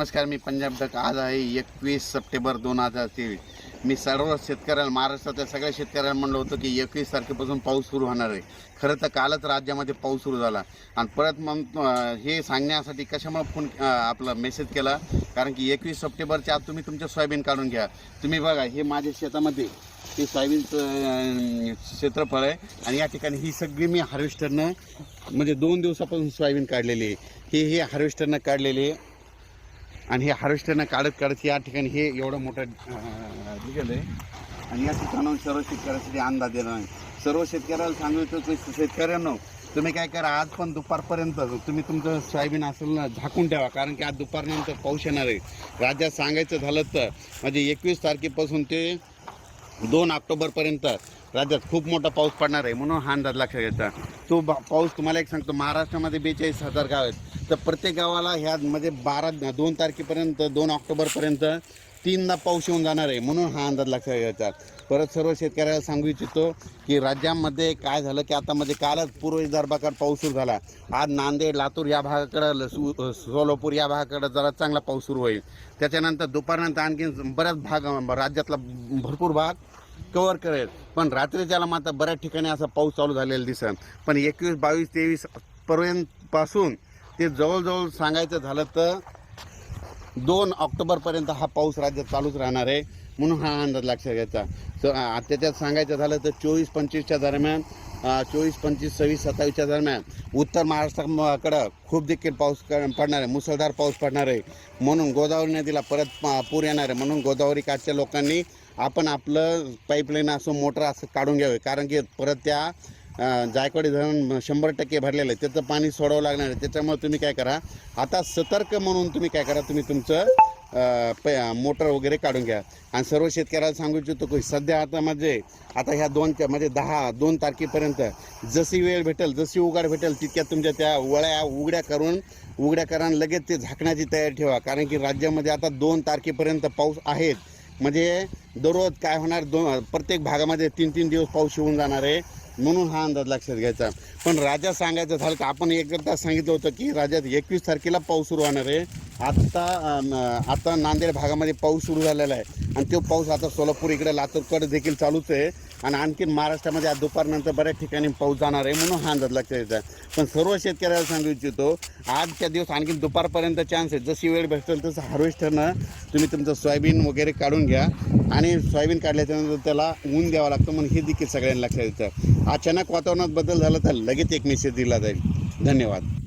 नमस्कार मी पंजाब डक. आज आहे एकवीस सप्टेंबर दोन हजार तेवीस. मी सर्व शेतकऱ्याला महाराष्ट्रातल्या सगळ्या शेतकऱ्यांना म्हणलं होतं की एकवीस तारखेपासून पाऊस सुरू होणार आहे. खरं तर कालच राज्यामध्ये पाऊस सुरू झाला. आणि परत मग हे सांगण्यासाठी कशामुळे फोन आपला मेसेज केला? कारण की एकवीस सप्टेंबरच्या आत तुम्ही तुमचं सोयाबीन काढून घ्या. तुम्ही बघा हे माझ्या शेतामध्ये हे सोयाबीनचं क्षेत्रफळ आहे. आणि या ठिकाणी ही सगळी मी हार्वेस्टरनं म्हणजे दोन दिवसापासून सोयाबीन काढलेली आहे. हे हे हार्वेस्टरनं काढलेले आहे आणि हे हार्वेस्टरनं काढत काढत या ठिकाणी हे एवढं मोठं निघालं आहे आणि या ठिकाणाहून सर्व शेतकऱ्यासाठी अंदाज देणार नाही. सर्व शेतकऱ्याला सांगू इच्छितो की शेतकऱ्यांनो तुम्ही काय करा आज पण दुपारपर्यंत तुम्ही तुमचं सोयाबीन असेल ना झाकून ठेवा कारण की आज दुपारनंतर पाऊस येणार आहे. राज्यात सांगायचं झालं तर म्हणजे एकवीस तारखेपासून ते दोन ऑक्टोबरपर्यंत राज्यात खूप मोठा पाऊस पडणार आहे म्हणून हा अंदाज लक्षात घ्यायचा तो बा- पाऊस तुम्हाला एक सांगतो महाराष्ट्रामध्ये बेचाळीस हजार गाव आहेत. तर प्रत्येक गावाला ह्या म्हणजे बारा दोन तारखेपर्यंत दोन ऑक्टोबरपर्यंत तीनदा पाऊस येऊन जाणार आहे म्हणून हा अंदाज लक्षात घ्यायचा परत सर्व शेतकऱ्याला सांगू इच्छितो की राज्यामध्ये काय झालं की आता म्हणजे कालच पूर्व विदर्भाकडे पाऊस सुरू झाला. आज नांदेड लातूर या भागाकडं ल- सु- सोलापूर या भागाकडं जरा चांगला पाऊस सुरू होईल. त्याच्यानंतर दुपारनंतर आणखी बऱ्याच भाग राज्यातला भरपूर भाग कवर करेल. पण रात्री त्याला मात्र बऱ्याच ठिकाणी असा पाऊस चालू झालेला दिसेल पण एकवीस बावीस तेवीस पर्यंतपासून ते जवळजवळ सांगायचं झालं तर दोन ऑक्टोबरपर्यंत हा पाऊस राज्यात चालूच राहणार आहे म्हणून हा अंदाज लक्षात घ्यायचा. तर त्याच्यात सांगायचं झालं तर चोवीस पंचवीसच्या दरम्यान चोवीस पंचवीस सव्वीस सत्तावीसच्या दरम्यान उत्तर महाराष्ट्राकडं खूप देखील पाऊस पडणार आहे मुसळधार पाऊस पडणार आहे. म्हणून गोदावरी नदीला परत पूर येणार आहे. म्हणून गोदावरी काठच्या लोकांनी आपण आपलं पाईपलाईन असं मोटर असं काढून घ्यावे. कारण की परत त्या जायकवाडी धरण शंभर टक्के भरलेलं आहे. त्याचं पाणी सोडावं लागणार आहे. त्याच्यामुळे तुम्ही काय करा आता सतर्क म्हणून तुम्ही काय करा तुम्ही तुमचं प मोटर वगैरे काढून घ्या. आणि सर्व शेतकऱ्याला सांगू इच्छितो की सध्या आता म्हणजे आता ह्या दोन म्हणजे दहा दोन तारखेपर्यंत जशी वेळ भेटेल जशी उघाड भेटेल तितक्या तुमच्या त्या वळ्या उघड्या करून उघड्या करा आणि लगेच ते झाकण्याची तयारी ठेवा. कारण की राज्यामध्ये आता दोन तारखेपर्यंत पाऊस आहेत. म्हणजे दररोज काय होणार? दोन प्रत्येक भागामध्ये तीन तीन दिवस पाऊस येऊन जाणार आहे म्हणून हा अंदाज लक्षात घ्यायचा. पण राज्यात सांगायचं झालं का आपण एकदा सांगितलं होतं की राज्यात एकवीस तारखेला पाऊस सुरू होणार आहे. आत्ता आता नांदेड भागामध्ये पाऊस सुरू झालेला आहे. आणि तो पाऊस आता सोलापूर इकडे लातूरकडे देखील चालूच आहे. आणि आणखीन महाराष्ट्रामध्ये आज दुपारनंतर बऱ्याच ठिकाणी पाऊस जाणार आहे म्हणून हा अंदाज लक्षात येतात पण सर्व शेतकऱ्याला सांगू इच्छितो आजच्या दिवस आणखी दुपारपर्यंत चान्स आहे. जशी वेळ भेटेल तसं हार्वेस्टरनं तुम्ही तुमचं सोयाबीन वगैरे काढून घ्या आणि सोयाबीन काढल्याच्यानंतर त्याला ऊन द्यावं लागतं म्हणून हे देखील सगळ्यांना लक्षात येतं. अचानक वातावरणात बदल झाला तर लगेच एक मेसेज दिला जाईल. धन्यवाद.